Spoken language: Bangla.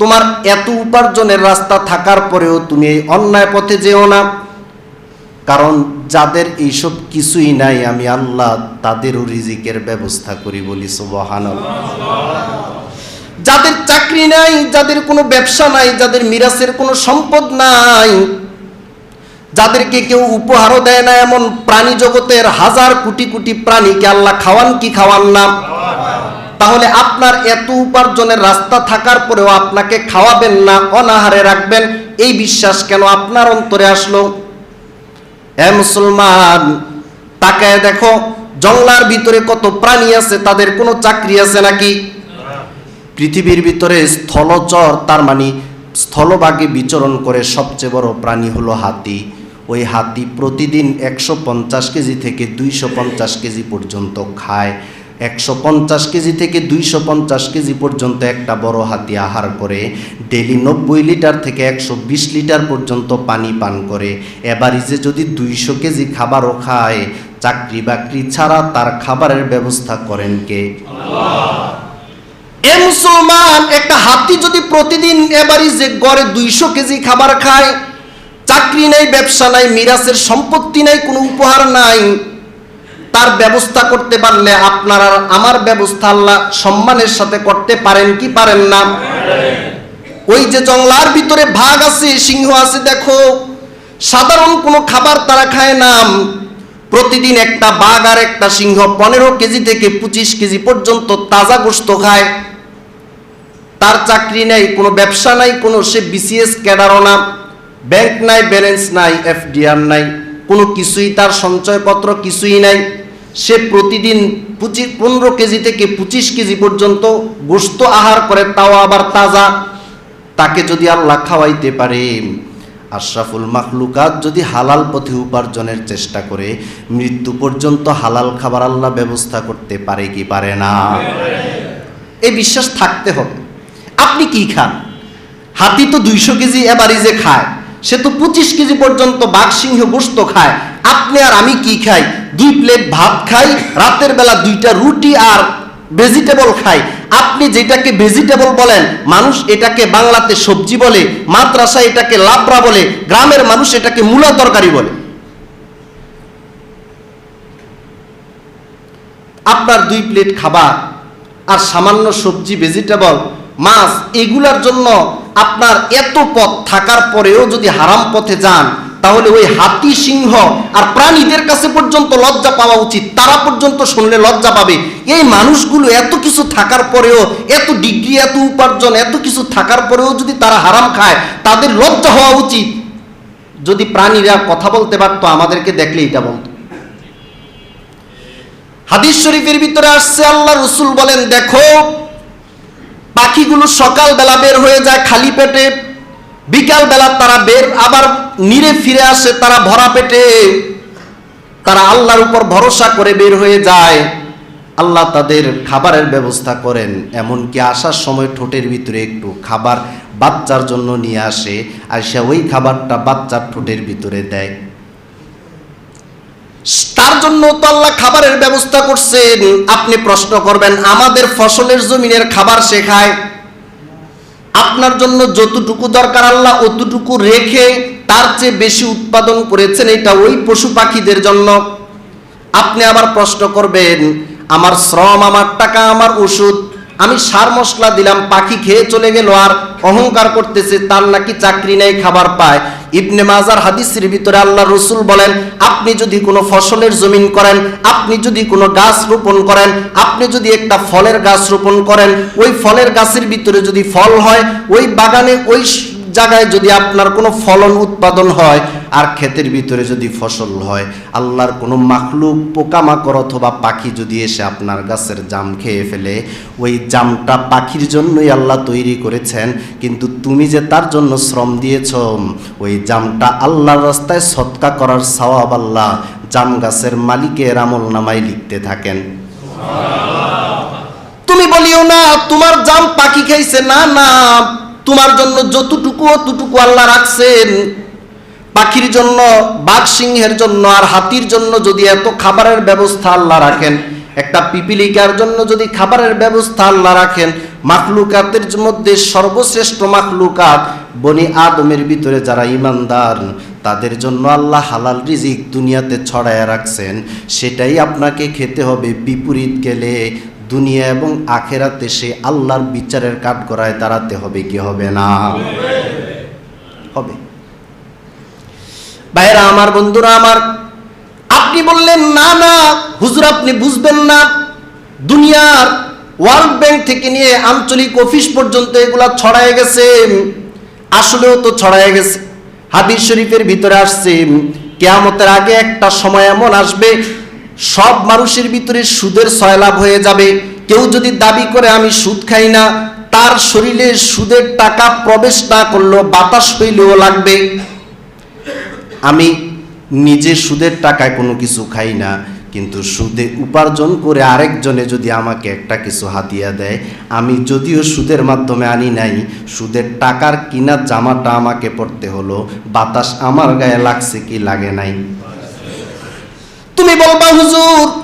তোমার এত উপার্জনের রাস্তা থাকার পরেও তুমি এই অন্যায় পথে যেও না। কারণ যাদের এইসব কিছুই নাই, আমি আল্লাহ তাদেরও রিজিকের ব্যবস্থা করি বলি সুবহান যাদের চাকরি নাই, যাদের কোনো ব্যবসা নাই, যাদের মিরাসের কোনো সম্পদ নাই, যাদেরকে কেউ উপহারও দেয় না এমন প্রাণী জগতের হাজার কোটি কোটি প্রাণীকে আল্লাহ খাওয়ান কি খাওয়ান না। তাহলে আপনার এত উপার্জনের রাস্তা থাকার পরেও আপনাকে খাওয়াবেন না, অনাহারে রাখবেন। এই বিশ্বাস কেন আপনার অন্তরে আসলো? এ মুসলমান, তাকায় দেখো, জঙ্গলার ভিতরে কত প্রাণী আছে, তাদের কোনো চাকরি আছে নাকি? পৃথিবীর ভিতরে স্থলচর, তার মানে স্থলভাগে বিচরণ করে সবচেয়ে বড় প্রাণী হলো হাতি। ওই হাতি প্রতিদিন একশো পঞ্চাশ কেজি থেকে দুইশো পঞ্চাশ কেজি পর্যন্ত খায়। একশো পঞ্চাশ কেজি থেকে দুইশো পঞ্চাশ কেজি পর্যন্ত একটা বড় হাতি আহার করে ডেলি নব্বই লিটার থেকে একশো বিশ লিটার পর্যন্ত পানি পান করে। এবারিজে যদি দুইশো কেজি খাবারও খায়, চাকরি বাকরি ছাড়া তার খাবারের ব্যবস্থা করেন কে? এ মুসলমান, একটা হাতি যদি প্রতিদিন যে গড়ে দুইশো কেজি খাবার খায়, চাকরি নাই, ব্যবসা নাই মিরাসের সম্পত্তি নাই, কোনো উপহার নাই তার ব্যবস্থা করতে পারলে আপনার আমার ব্যবস্থা আল্লাহ সম্মানের সাথে করতে পারেন কি পারেন না? ওই যে জঙ্গলার ভিতরে ভাগ আছে, সিংহ আছে, দেখো। সাধারণ কোনো খাবার তারা খায় না। প্রতিদিন একটা বাঘ আর একটা সিংহ পনেরো কেজি থেকে পঁচিশ কেজি পর্যন্ত তাজা গোস্ত খায়। তার চাকরি নাই, কোনো ব্যবসা নাই, কোনো সে বিসিএস ক্যাডারও না, ব্যাংক নাই, ব্যালেন্স নাই এফডিআর নাই, কোনো কিছুই তার সঞ্চয়পত্র কিছুই নাই। সে প্রতিদিন পঁচিশ পনেরো কেজি থেকে পঁচিশ কেজি পর্যন্ত গোস্ত আহার করে, তাও আবার তাজা। তাকে যদি আল্লাহ খাওয়াইতে পারে, আশরাফুল মাখলুকাত যদি হালাল পথে উপার্জনের চেষ্টা করে, মৃত্যু পর্যন্ত হালাল খাবার আল্লাহ ব্যবস্থা করতে পারে কি পারে না? এই বিশ্বাস থাকতে হবে। আপনি কি খান? হাতি তো দুইশো কেজি এবারই যে খায়। সে তো পঁচিশ কেজি পর্যন্ত বাঘ সিংহ গোস্ত খায়। আপনি আর আমি কি খাই? দুই প্লেট ভাত খাই, রাতের বেলা দুইটা রুটি আর ভেজিটেবল খাই। আপনি যেটাকে ভেজিটেবল বলেন, মানুষ এটাকে বাংলাতে সবজি বলে মাদ্রাসা এটাকে লাবড়া বলে, গ্রামের মানুষ এটাকে মূলা তরকারি বলে। আপনার দুই প্লেট খাবার আর সামান্য সবজি ভেজিটেবল মাছ, এগুলার জন্য আপনার এত পথ থাকার পরেও যদি হারাম পথে যান, তাহলে ওই হাতি, সিংহ আর প্রাণীদের কাছে পর্যন্ত লজ্জা পাওয়া উচিত। তারা পর্যন্ত শুনলে লজ্জা পাবে। এই মানুষগুলো এত কিছু থাকার পরেও, এত ডিগ্রি, এত উপার্জন, এত কিছু থাকার পরেও যদি তারা হারাম খায়, তাদের লজ্জা হওয়া উচিত। যদি প্রাণীরা কথা বলতে পারতো, আমাদেরকে দেখলে এটা বলতো। হাদিস শরীফের ভিতরে আসছে, আল্লাহ রসুল বলেন, দেখো পাখিগুলো সকালবেলা বের হয়ে যায় খালি পেটে বিকাল বেলা তারা বের, আবার নিরে ফিরে আসে, তারা ভরা পেটে। তারা আল্লাহর উপর ভরসা করে বের হয়ে যায়। আল্লাহ তাদের খাবারের ব্যবস্থা করেন, এমনকি আসার সময় ঠোঁটের ভিতরে একটু খাবার বাচ্চার জন্য নিয়ে আসে। আর সে ওই খাবারটা বাচ্চার ঠোঁটের ভিতরে দেয়। তার জন্য তো আল্লাহ খাবারের ব্যবস্থা করছেন। আপনি প্রশ্ন করবেন, আমাদের ফসলের জমিনের খাবার শেখায় আপনার জন্য যতটুকু দরকার আল্লাহ অতটুকু রেখে তার চেয়ে বেশি উৎপাদন করেছেন এটা ওই পশু পাখিদের জন্য। আপনি আবার প্রশ্ন করবেন, আমার শ্রম, আমার টাকা, আমার ওষুধ, আমি সার মশলা দিলাম, পাখি খেয়ে চলে গেল আর অহংকার করতেছে, তার নাকি চাকরি নেই, খাবার পায়। ইবনে মাজার হাদিসের ভিতরে আল্লাহ রসুল বলেন, আপনি যদি কোনো ফসলের জমিন করেন, আপনি যদি কোনো গাছ রোপণ করেন, আপনি যদি একটা ফলের গাছ রোপণ করেন, ওই ফলের গাছের ভিতরে যদি ফল হয়, ওই বাগানে ওই জায়গায় যদি আপনার কোনো ফলন উৎপাদন হয় আর ক্ষেতের ভিতরে যদি ফসল হয়, আল্লাহর কোনো মাখলুক পোকামাকড় অথবা পাখি যদি এসে আপনার গাছের জাম খেয়ে ফেলে, ওই জামটা পাখির জন্যই আল্লাহ তৈরি করেছেন, কিন্তু তুমি যে তার জন্য শ্রম দিয়েছ, ওই জামটা আল্লাহর রাস্তায় সৎকা করার সওয়াব আল্লাহ জাম গাছের মালিকের আমল নামায় লিখতে থাকেন। তুমি বলিও না, তোমার জাম পাখি খাইছে, না না। তোমার জন্য যতটুকু অতটুকু আল্লাহ রাখছেন, পাখির জন্য, বাঘ সিংহের জন্য আর হাতির জন্য যদি এত খাবারের ব্যবস্থা আল্লাহ রাখেন, একটা পিপিলিকার জন্য যদি খাবারের ব্যবস্থা আল্লাহ রাখেন, মাখলুকাতের মধ্যে সর্বশ্রেষ্ঠ মাখলুকাত বনি আদমের ভিতরে যারা ইমানদার, তাদের জন্য আল্লাহ হালাল রিজিক দুনিয়াতে ছড়ায় রাখছেন। সেটাই আপনাকে খেতে হবে বিপরীত গেলে দুনিয়া এবং আখেরাতে সে আল্লাহর বিচারের কাঠ কাঠগড়ায় দাঁড়াতে হবে, কি হবে না? হবে। ভাইরা আমার বন্ধুরা, আমার আপনি বললেন, না না, হুজুর, আপনি বুঝবেন না। দুনিয়ার ওয়ার্ল্ড ব্যাংক থেকে নিয়ে আঞ্চলিক অফিস পর্যন্ত এগুলা ছড়ায় গেছে। আসলেও তো ছড়ায় গেছে। হাদিস শরীফের ভিতরে আসছে, কেয়ামতের আগে একটা সময় এমন আসবে সব মানুষের ভিতরে সুদের সয়লাভ হয়ে যাবে। কেউ যদি দাবি করে, আমি সুদ খাই না, তার শরীরে সুদের টাকা প্রবেশ না করলেও বাতাস হইলেও লাগবে। আমি নিজে সুদের টাকায় কোনো কিছু খাই না, কিন্তু সুদে উপার্জন করে আরেকজনে যদি আমাকে একটা কিছু হাতিয়া দেয়, আমি যদিও সুদের মাধ্যমে আনি নাই, সুদের টাকার কিনা জামাটা আমাকে পড়তে হলো, বাতাস আমার গায়ে লাগছে কি লাগে নাই। তুমি বলবা হুজুর।